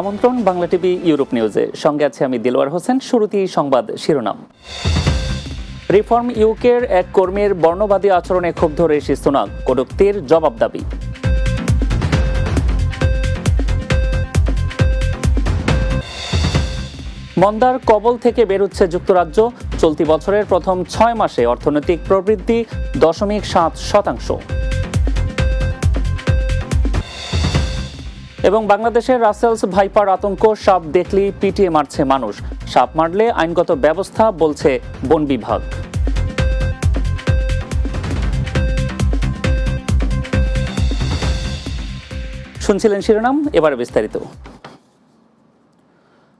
আমন্ত্রণ Bangla TV Europe নিউজে। সঙ্গে আছে আমি দিলওয়ার হোসেন। শুরুতেই সংবাদ শিরোনাম। রিফর্ম ইউকের এক কর্মীর বর্ণবাদী আচরণে ক্ষুব্ধ ঋষি সুনাক কটুক্তির জবাব দাবি। মন্দার কবল থেকে বেরোচ্ছে যুক্তরাজ্য। চলতি বছরের প্রথম ছয় মাসে অর্থনৈতিক প্রবৃদ্ধি দশমিক সাত শতাংশ। এবং বাংলাদেশের রাসেলস ভাইপার আতঙ্ক, সাপ দেখলেই পিটিয়ে মারছে মানুষ। সাপ মারলে আইনগত ব্যবস্থা বলছে বন বিভাগ। শুনছিলেন শিরোনাম, এবারে বিস্তারিত।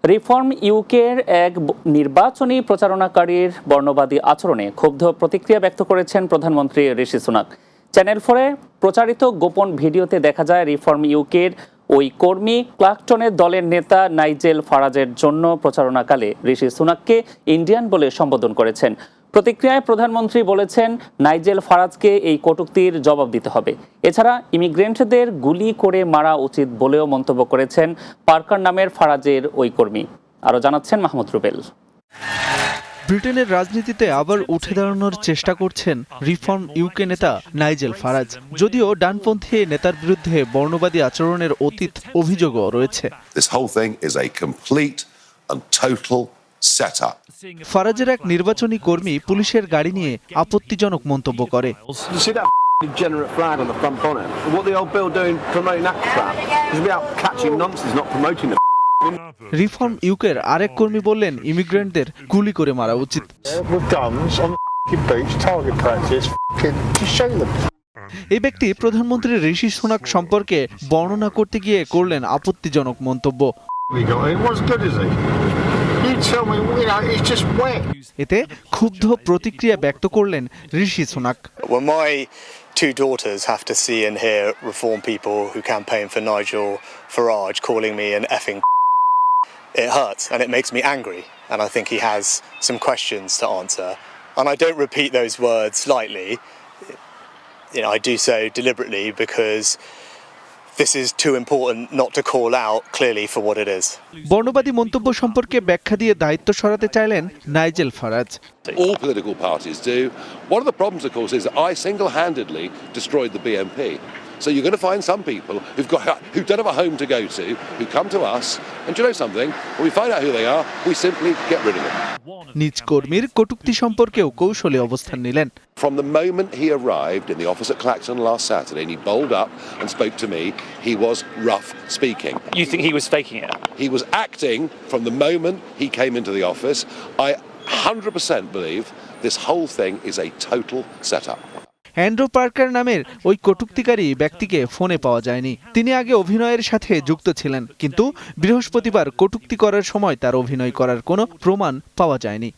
রিফর্ম ইউকের এক নির্বাচনী প্রচারণাকারীর বর্ণবাদী আচরণে ক্ষুব্ধ প্রতিক্রিয়া ব্যক্ত করেছেন প্রধানমন্ত্রী ঋষি সুনাক। চ্যানেল ফোরে প্রচারিত গোপন ভিডিওতে দেখা যায় রিফর্ম ইউকের ওই কর্মী ক্লাকটনের দলের নেতা নাইজেল ফারাজের জন্য প্রচারণাকালে ঋষি সুনাককে ইন্ডিয়ান বলে সম্বোধন করেছেন। প্রতিক্রিয়ায় প্রধানমন্ত্রী বলেছেন, নাইজেল ফারাজকে এই কটূক্তির জবাব দিতে হবে। এছাড়া ইমিগ্রেন্টদের গুলি করে মারা উচিত বলেও মন্তব্য করেছেন পার্কার নামের ফারাজের ওই কর্মী। আরও জানাচ্ছেন মাহমুদ রুবেল। ব্রিটেনের রাজনীতিতে আবার উঠে দাঁড়ানোর চেষ্টা করছেন রিফর্ম ইউকে নেতা নাইজেল ফারাজ। যদিও ডানপন্থী নেতার বিরুদ্ধে বর্ণবাদী আচরণের অতীত অভিযোগও রয়েছে। ফারাজের এক নির্বাচনী কর্মী পুলিশের গাড়ি নিয়ে আপত্তিজনক মন্তব্য করে। রিফর্ম ইউকের আরেক কর্মী বললেন, ইমিগ্রেন্টদের গুলি করে মারা উচিত। এই ব্যক্তি প্রধানমন্ত্রী ঋষি সোনাক সম্পর্কে বর্ণনা করতে গিয়ে করলেন আপত্তিজনক মন্তব্য। এতে ক্ষুব্ধ প্রতিক্রিয়া ব্যক্ত করলেন Rishi Sunak. Two daughters have to see and hear reform people who campaign for Nigel Farage calling me an effing it hurts and it makes me angry. And I think he has some questions to answer. And I don't repeat those words lightly. You know, I do so deliberately because this is too important not to call out clearly for what it is. বর্ণবাদী মন্তব্য সম্পর্কে ব্যাখ্যা দিয়ে দায়িত্ব সরাতে চাইলেন Nigel Farage All political parties do. One of the problems, of course, is that I single handedly destroyed the BNP. So you're going to find some people who've got who don't have a home to go to, who come to us, and do you know something? When we find out who they are, we simply get rid of them. নিজ কর্মীর কটূক্তি সম্পর্কেও কৌশলী অবস্থান নিলেন From the moment he arrived in the office at Clacton last Saturday and he bowled up and spoke to me, he was rough speaking. You think he was faking it? He was acting from the moment he came into the office. I 100% believe this whole thing is a total setup. Andrew Parker নামের ওই কটুক্তিকারী ব্যক্তিকে ফোনে পাওয়া যায়নি। তিনি আগে অভিনয়ের সাথে যুক্ত ছিলেন কিন্তু বৃহস্পতিবার কটুক্তি করার সময় তার অভিনয় করার কোনো প্রমাণ পাওয়া যায়নি.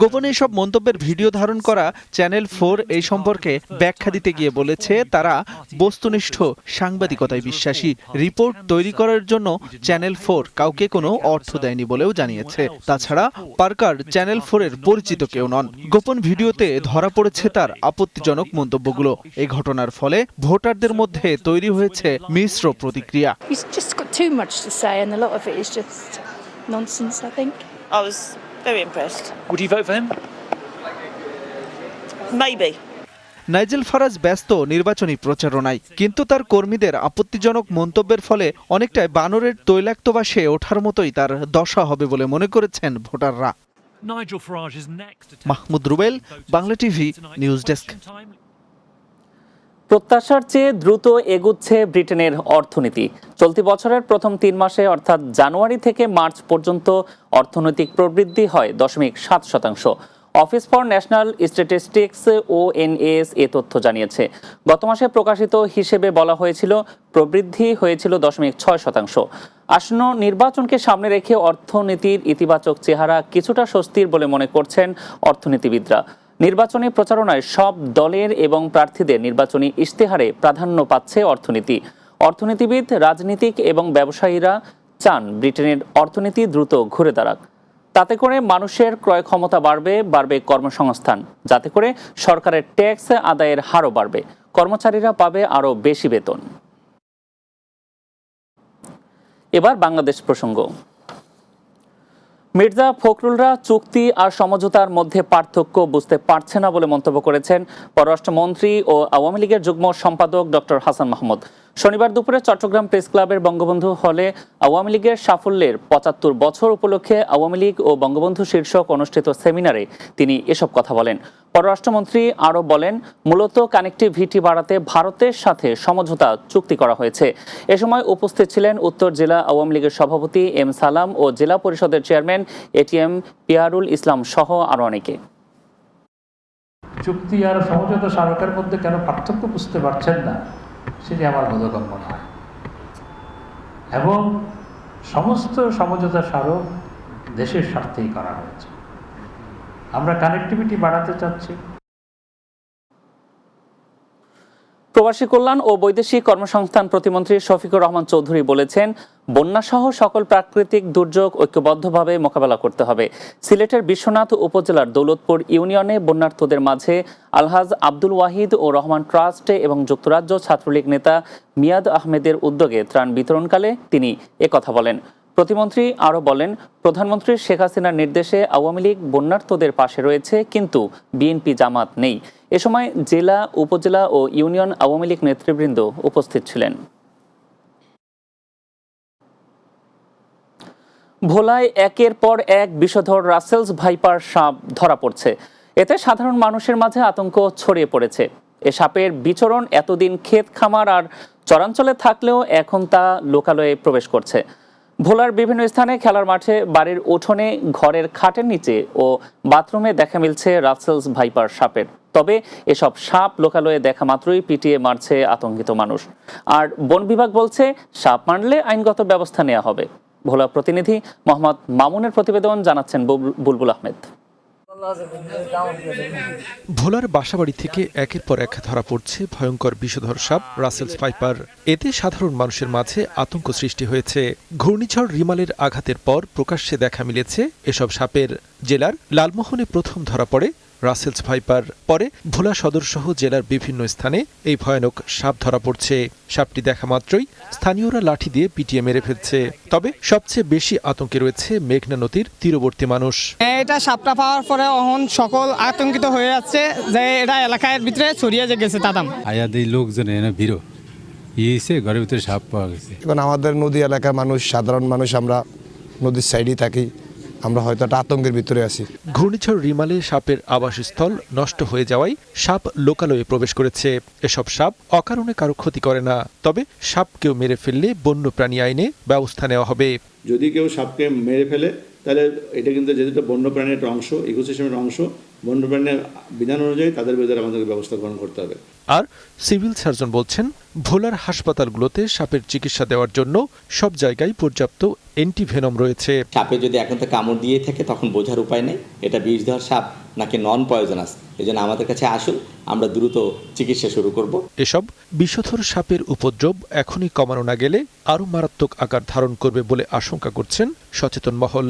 গোপনে সব মন্তব্যের ভিডিও ধারণ করা চ্যানেল ফোর এই সম্পর্কে ব্যাখ্যা দিতে গিয়ে বলেছে তারা বস্তুনিষ্ঠ সাংবাদিকতায় বিশ্বাসী। রিপোর্ট তৈরি করার জন্য চ্যানেল ফোর কাউকে কোনো অর্থ দেয়নি বলেও জানিয়েছে। তাছাড়া পার্কার চ্যানেল ফোরের পরিচিত কেউ নন। গোপন ভিডিওতে ধরা পড়েছে তার আপত্তিজনক মন্তব্যগুলো। এই ঘটনার ফলে ভোটারদের মধ্যে তৈরি হয়েছে মিশ্র প্রতিক্রিয়া? Maybe. নাইজেল ফারাজ ব্যস্ত নির্বাচনী প্রচারণায় কিন্তু তার কর্মীদের আপত্তিজনক মন্তব্যের ফলে অনেকটাই বানরের তৈলাক্ত বাসে ওঠার মতোই তার দশা হবে বলে মনে করেছেন ভোটাররা। Mahmud Rubel Bangla TV news desk প্রত্যাশার চেয়ে দ্রুত এগুচ্ছে ব্রিটেনের অর্থনীতি। চলতি বছরের প্রথম তিন মাসে অর্থাৎ জানুয়ারি থেকে মার্চ পর্যন্ত অর্থনৈতিক প্রবৃদ্ধি হয় দশমিক সাত শতাংশ। Office for National Statistics ONS এ তথ্য জানিয়েছে। গত মাসে প্রকাশিত হিসেবে বলা হয়েছিল, প্রবৃদ্ধি হয়েছিল দশমিক ছয় শতাংশ। আসন্ন নির্বাচনকে সামনে রেখে অর্থনীতির ইতিবাচক চেহারা কিছুটা স্বস্তির বলে মনে করছেন অর্থনীতিবিদরা। নির্বাচনী প্রচারণায় সব দলের এবং প্রার্থীদের নির্বাচনী ইশতেহারে প্রাধান্য পাচ্ছে অর্থনীতি। অর্থনীতিবিদ, রাজনীতিক এবং ব্যবসায়ীরা চান ব্রিটেনের অর্থনীতি দ্রুত ঘুরে দাঁড়াক। তাতে করে মানুষের ক্রয় ক্ষমতা বাড়বে বাড়বে কর্মসংস্থান। যাতে করে সরকারের ট্যাক্স আদায়ের হারও বাড়বে। কর্মচারীরা পাবে আরও বেশি বেতন। এবার বাংলাদেশ প্রসঙ্গ। মির্জা ফখরুলরা চুক্তি আর সমঝোতার মধ্যে পার্থক্য বুঝতে পারছে না বলে মন্তব্য করেছেন পররাষ্ট্রমন্ত্রী ও আওয়ামী লীগের যুগ্ম সম্পাদক ডক্টর হাসান মাহমুদ। শনিবার দুপুরে চট্টগ্রাম প্রেস ক্লাবের বঙ্গবন্ধু হলে আওয়ামী লীগের সাফল্যের পঁচাত্তর বছর উপলক্ষে আওয়ামী লীগ ও বঙ্গবন্ধু শীর্ষক অনুষ্ঠিত সেমিনারে তিনি এসব কথা বলেন। পররাষ্ট্রমন্ত্রী আরও বলেন, মূলত কানেক্টিভিটি বাড়াতে ভারতের সাথে সমঝোতা চুক্তি করা হয়েছে। এ সময় উপস্থিত ছিলেন উত্তর জেলা আওয়ামী লীগের সভাপতি এম সালাম ও জেলা পরিষদের চেয়ারম্যান এটিএম পিয়ারুল ইসলাম সহ আরও অনেকে। চুক্তি আর সমঝোতা স্মারকের মধ্যে কেন পার্থক্য বুঝতে পারছেন না? সেটি আমার বোধগম্য নয়। এবং সমস্ত সমঝোতা স্মারক দেশের স্বার্থেই করা হয়েছে। আমরা কানেক্টিভিটি বাড়াতে চাচ্ছি। প্রবাসী কল্যাণ ও বৈদেশিক কর্মসংস্থান প্রতিমন্ত্রী শফিকুর রহমান চৌধুরী বলেছেন, বন্যাসহ সকল প্রাকৃতিক দুর্যোগ ঐক্যবদ্ধভাবে মোকাবেলা করতে হবে। সিলেটের বিশ্বনাথ উপজেলার দৌলতপুর ইউনিয়নে বন্যার্থদের মাঝে আলহাজ আব্দুল ওয়াহিদ ও রহমান ট্রাস্ট এবং যুক্তরাজ্য ছাত্রলীগ নেতা মিয়াদ আহমেদের উদ্যোগে ত্রাণ বিতরণকালে তিনি একথা বলেন। প্রতিমন্ত্রী আরও বলেন প্রধানমন্ত্রী শেখ হাসিনার নির্দেশে আওয়ামী লীগ বন্যার্থদের পাশে রয়েছে, কিন্তু বিএনপি জামাত নেই। এ সময় জেলা, উপজেলা ও ইউনিয়ন আওয়ামী লীগ নেতৃবৃন্দ উপস্থিত ছিলেন। ভোলায় একের পর এক বিষধর রাসেলস ভাইপার সাপ ধরা পড়ছে। এতে সাধারণ মানুষের মাঝে আতঙ্ক ছড়িয়ে পড়েছে। এ সাপের বিচরণ এতদিন ক্ষেত খামার আর চরাঞ্চলে থাকলেও এখন তা লোকালয়ে প্রবেশ করছে। ভোলার বিভিন্ন স্থানে খেলার মাঠে বাড়ির উঠোনে, ঘরের খাটের নিচে ও বাথরুমে দেখা মিলছে রাসেলস ভাইপার সাপের। তবে এসব সাপ লোকালয়ে দেখা মাত্রই পিটিয়ে মারছে আতঙ্কিত মানুষ। আর বন বিভাগ বলছে, সাপ মারলে আইনগত ব্যবস্থা নেওয়া হবে। ভোলা প্রতিনিধি মোহাম্মদ মামুনের প্রতিবেদন জানাচ্ছেন বুলবুল আহমেদ। ভোলার বাসাবাড়ি থেকে একের পর এক ধরা পড়ছে ভয়ঙ্কর বিষধর সাপ, রাসেল স্পাইপার। এতে সাধারণ মানুষের মাঝে আতঙ্ক সৃষ্টি হয়েছে। ঘূর্ণিঝড় রিমালের আঘাতের পর প্রকাশ্যে দেখা মিলেছে এসব সাপের। জেলার লালমোহনে প্রথম ধরা পড়ে রাসেলস ভাইপার পরে ভোলা সদর সহ জেলার বিভিন্ন স্থানে এই ভয়ানক সাপ ধরা পড়ছে। সাপটি দেখা মাত্রই স্থানীয়রা লাঠি দিয়ে পিটিয়ে মেরে ফেলছে। তবে সবচেয়ে বেশি আতঙ্কে রয়েছে মেঘনা নদীর তীরবর্তী মানুষ। এটা সাপটা পাওয়ার পরে অহন সকল আতঙ্কিত হয়ে যাচ্ছে যে এটা এলাকার ভিতরে ছড়িয়ে যে গেছে তাদাম আয়া দিই লোকজন এনে ভিড়ো। ইয়েছে ঘরের ভিতরে সাপ পাওয়া গেছে। এখন আমাদের নদী এলাকার মানুষ সাধারণ মানুষ আমরা নদীর সাইডেই থাকি। আমরা হয়তো একটা আতঙ্কের ভিতরে আছি। ঘূর্ণিঝড় রিমালে সাপের আবাসস্থল নষ্ট হয়ে যাওয়ায় সাপ লোকালয়ে প্রবেশ করেছে। এসব সাপ অকারণে কারও ক্ষতি করে না তবে সাপকেও মেরে ফেললে বন্য প্রাণী আইনে ব্যবস্থা নেওয়া হবে। যদি কেউ সাপকে মেরে ফেলে তাহলে এটা কিন্তু যেহেতু বন্য বন্যপ্রাণীর একটা অংশ ইকোসিস্টেমের অংশ বন্যপ্রাণীর বিধান অনুযায়ী তাদের বিরুদ্ধে আমাদেরকে ব্যবস্থা গ্রহণ করতে হবে। আর সিভিল সার্জন বলছেন ভোলার হাসপাতালগুলোতে সাপের চিকিৎসা দেওয়ার জন্য সব জায়গায় পর্যাপ্ত অ্যান্টিভেনম রয়েছে। সাপে যদি এখন তো কামড় দিয়ে থাকে তখন বোঝার উপায় নেই। এটা বিষধর সাপ নাকি নন পয়জনাস এই জন্য আমাদের কাছে আসুন আমরা দ্রুত চিকিৎসা শুরু করব। এসব বিষধর সাপের উপদ্রব এখনই কমানো না গেলে আরও মারাত্মক আকার ধারণ করবে বলে আশঙ্কা করছেন সচেতন মহল।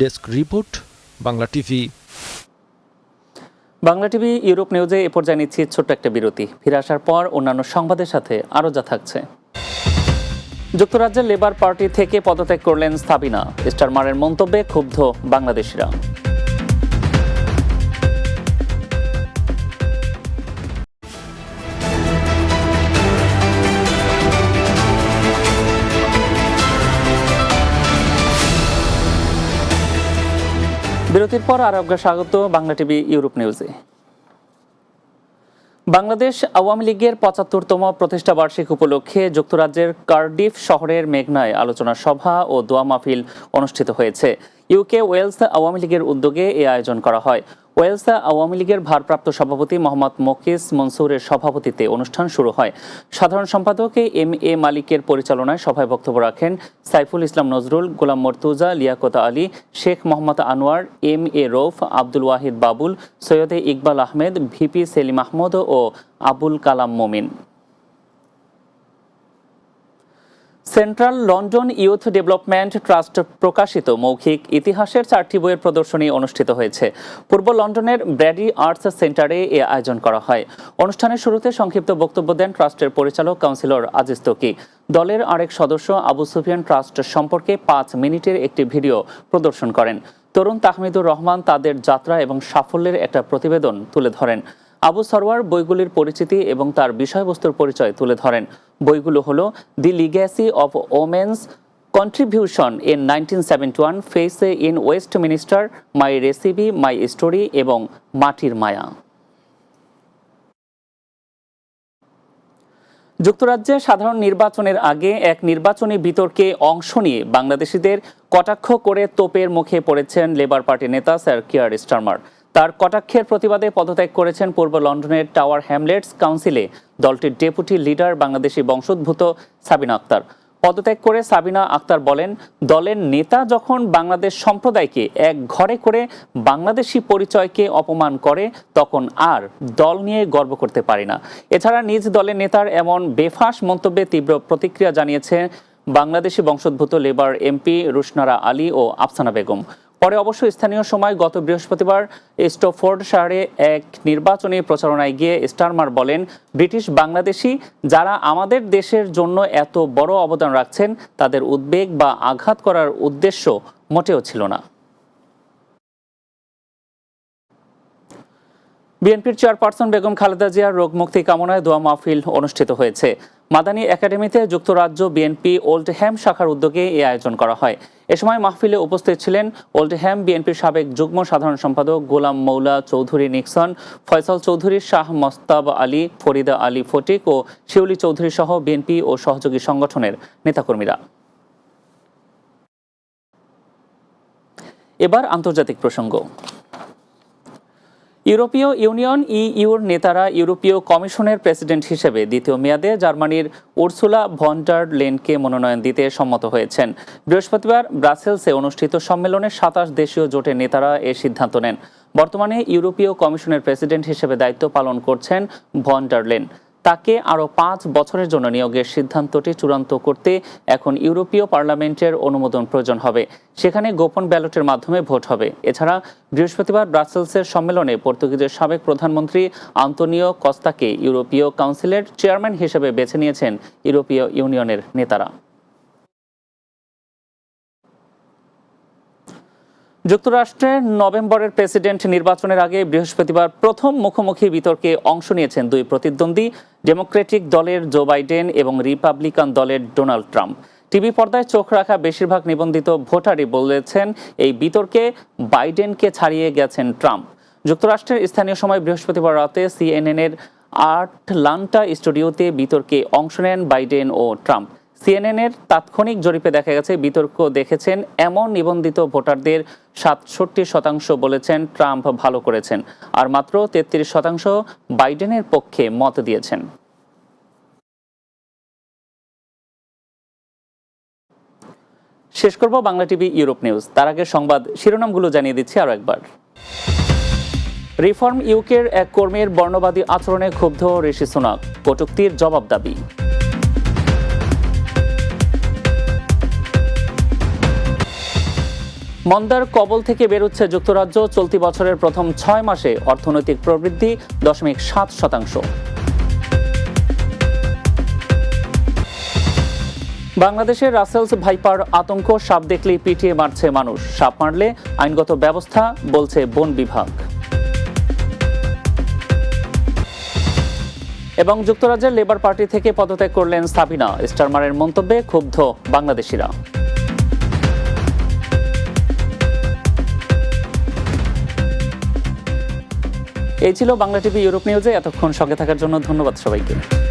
Desk report Bangla TV. Bangla TV, Europe নিউজে এ পর্যায়ে নিচ্ছি ছোট্ট একটা বিরতি। ফিরে আসার পর অন্যান্য সংবাদের সাথে আরও যা থাকছে। যুক্তরাজ্যের লেবার পার্টি থেকে পদত্যাগ করলেন সাবিনা। স্টারমারের মন্তব্যে ক্ষুব্ধ বাংলাদেশিরা। বিরতির পর আর আপনার স্বাগত বাংলা টিভি ইউরোপ নিউজে। বাংলাদেশ আওয়ামী লীগের পঁচাত্তরতম প্রতিষ্ঠা বার্ষিক উপলক্ষে যুক্তরাজ্যের কার্ডিফ শহরের মেঘনায় আলোচনা সভা ও দোয়া মাহফিল অনুষ্ঠিত হয়েছে। ইউকে ওয়েলস আওয়ামী লীগের উদ্যোগে এ আয়োজন করা হয়। ওয়েলস আওয়ামী লীগের ভারপ্রাপ্ত সভাপতি মোহাম্মদ মকিস মনসুরের সভাপতিতে অনুষ্ঠান শুরু হয়। সাধারণ সম্পাদক এম এ মালিকের পরিচালনায় সভায় বক্তব্য রাখেন সাইফুল ইসলাম নজরুল, গোলাম মর্তুজা, লিয়াকত আলী, শেখ মোহাম্মদ আনোয়ার, এম এ রৌফ, আব্দুল ওয়াহিদ বাবুল, সৈয়দে ইকবাল আহমেদ, ভিপি সেলিম আহমদ ও Abul Kalam Momin. Central London Youth Development Trust প্রকাশিত মৌখিক ইতিহাসের চারটি বইয়ের প্রদর্শনী অনুষ্ঠিত হয়েছে। পূর্ব লন্ডনের ব্র্যাডি আর্টস সেন্টারে এ আয়োজন করা হয়। অনুষ্ঠানের শুরুতে সংক্ষিপ্ত বক্তব্য দেন ট্রাস্টের পরিচালক কাউন্সিলর আজিজ তকি। দলের আরেক সদস্য আবু সুফিয়ান ট্রাস্ট সম্পর্কে পাঁচ মিনিটের একটি ভিডিও প্রদর্শন করেন। তরুণ তাহমিদুর রহমান তাদের যাত্রা এবং সাফল্যের একটা প্রতিবেদন তুলে ধরেন। আবু সরওয়ার বইগুলির পরিচিতি এবং তার বিষয়বস্তুর পরিচয় তুলে ধরেন। বইগুলো হলো the legacy of women's contribution in nineteen seventy one, faces in Westminster my recipe, my story এবং মাটির মায়া। যুক্তরাজ্যে সাধারণ নির্বাচনের আগে এক নির্বাচনী বিতর্কে অংশ নিয়ে বাংলাদেশিদের কটাক্ষ করে তোপের মুখে পড়েছেন লেবার পার্টি নেতা স্যার কিয়ার স্টারমার। তার কটাক্ষের প্রতিবাদে পদত্যাগ করেছেন পূর্ব লন্ডনের টাওয়ার হ্যামলেটস কাউন্সিলে। দলটির ডেপুটি লিডার বাংলাদেশি বংশোদ্ভূত সাবিনা আক্তার। পদত্যাগ করে সাবিনা আক্তার বলেন, দলের নেতা যখন বাংলাদেশ সম্প্রদায়কে এক ঘরে করে বাংলাদেশি পরিচয়কে অপমান করে, তখন আর দল নিয়ে গর্ব করতে পারি না। এছাড়া নিজ দলের নেতার এমন বেফাস মন্তব্যে তীব্র প্রতিক্রিয়া জানিয়েছে বাংলাদেশি বংশোদ্ভূত লেবার এমপি রুশনারা আলী ও আফসানা বেগম। পরে অবশ্য স্থানীয় সময় গত বৃহস্পতিবার স্টোফোর্ড শহরে এক নির্বাচনী প্রচারণায় গিয়ে স্টারমার বলেন, ব্রিটিশ বাংলাদেশি যারা আমাদের দেশের জন্য এত বড় অবদান রাখছেন, তাদের উদ্বেগ বা আঘাত করার উদ্দেশ্য মোটেও ছিল না। বিএনপির চেয়ারপারসন বেগম খালেদা জিয়ার রোগ মুক্তি কামনায় দোয়া মাহফিল অনুষ্ঠিত হয়েছে। মাদানী একাডেমিতে যুক্তরাজ্য বিএনপি ওল্ড হ্যাম শাখার উদ্যোগে এই আয়োজন করা হয়। এ সময় মাহফিলে উপস্থিত ছিলেন ওল্ড হ্যাম বিএনপির সাবেক যুগ্ম সাধারণ সম্পাদক গোলাম মৌলা চৌধুরী নিক্সন, ফয়সাল চৌধুরী, শাহ মস্তাব আলী, ফরিদা আলী ফটিক ও শিউলি চৌধুরী সহ বিএনপি ও সহযোগী সংগঠনের নেতাকর্মীরা। এবার আন্তর্জাতিক প্রসঙ্গ। ইউরোপীয় ইউনিয়ন ইউর নেতারা ইউরোপীয় কমিশনের প্রেসিডেন্ট হিসেবে দ্বিতীয় মেয়াদে জার্মানির উর্সুলা ভন্টার লেনকে মনোনয়ন দিতে সম্মত হয়েছেন। বৃহস্পতিবার ব্রাসেলসে অনুষ্ঠিত সম্মেলনে সাতাশ দেশীয় জোটের নেতারা এ সিদ্ধান্ত নেন। বর্তমানে ইউরোপীয় কমিশনের প্রেসিডেন্ট হিসেবে দায়িত্ব পালন করছেন ভন্টার লেন। তাকে আরও পাঁচ বছরের জন্য নিয়োগের সিদ্ধান্তটি চূড়ান্ত করতে এখন ইউরোপীয় পার্লামেন্টের অনুমোদন প্রয়োজন হবে। সেখানে গোপন ব্যালটের মাধ্যমে ভোট হবে। এছাড়া বৃহস্পতিবার ব্রাসেলসের সম্মেলনে পর্তুগিজের সাবেক প্রধানমন্ত্রী আন্তোনিও কস্তাকে ইউরোপীয় কাউন্সিলের চেয়ারম্যান হিসেবে বেছে নিয়েছেন ইউরোপীয় ইউনিয়নের নেতারা। যুক্তরাষ্ট্রের নভেম্বরের প্রেসিডেন্ট নির্বাচনের আগে বৃহস্পতিবার প্রথম মুখোমুখি বিতর্কে অংশ নিয়েছেন দুই প্রতিদ্বন্দ্বী, ডেমোক্রেটিক দলের জো বাইডেন এবং রিপাবলিকান দলের ডোনাল্ড ট্রাম্প। টিভি পর্দায় চোখ রাখা বেশিরভাগ নিবন্ধিত ভোটারই বলেছেন এই বিতর্কে বাইডেনকে ছাড়িয়ে গেছেন ট্রাম্প। যুক্তরাষ্ট্রের স্থানীয় সময় বৃহস্পতিবার রাতে সিএনএনের আটলান্টা স্টুডিওতে বিতর্কে অংশ নেন বাইডেন ও ট্রাম্প। সিএনএনের তাৎক্ষণিক জরিপে দেখা গেছে, বিতর্ক দেখেছেন এমন নিবন্ধিত ভোটারদের সাতষট্টি শতাংশ বলেছেন ট্রাম্প ভালো করেছেন। আর মাত্র তেত্রিশ শতাংশ বাইডেনের পক্ষে মত দিয়েছেন। শেষ করব বাংলা টিভি ইউরোপ নিউজ। তার আগে সংবাদ শিরোনামগুলো জানিয়ে দিচ্ছি আরও একবার। রিফর্ম ইউকের এক কর্মীর বর্ণবাদী আচরণে ক্ষুব্ধ ঋষি সুনাক। কটুক্তির জবাব দাবি। মন্দার কবল থেকে বেরোচ্ছে যুক্তরাজ্য। চলতি বছরের প্রথম ছয় মাসে অর্থনৈতিক প্রবৃদ্ধি দশমিক সাত শতাংশ। বাংলাদেশের রাসেলস ভাইপার আতঙ্ক, সাপ দেখলেই পিটিয়ে মারছে মানুষ। সাপ মারলে আইনগত ব্যবস্থা, বলছে বন বিভাগ। এবং যুক্তরাজ্যের লেবার পার্টি থেকে পদত্যাগ করলেন সাবিনা। স্টারমারের মন্তব্যে ক্ষুব্ধ বাংলাদেশিরা। এই ছিল বাংলা টিভি ইউরোপ নিউজে। এতক্ষণ সঙ্গে থাকার জন্য ধন্যবাদ সবাইকে।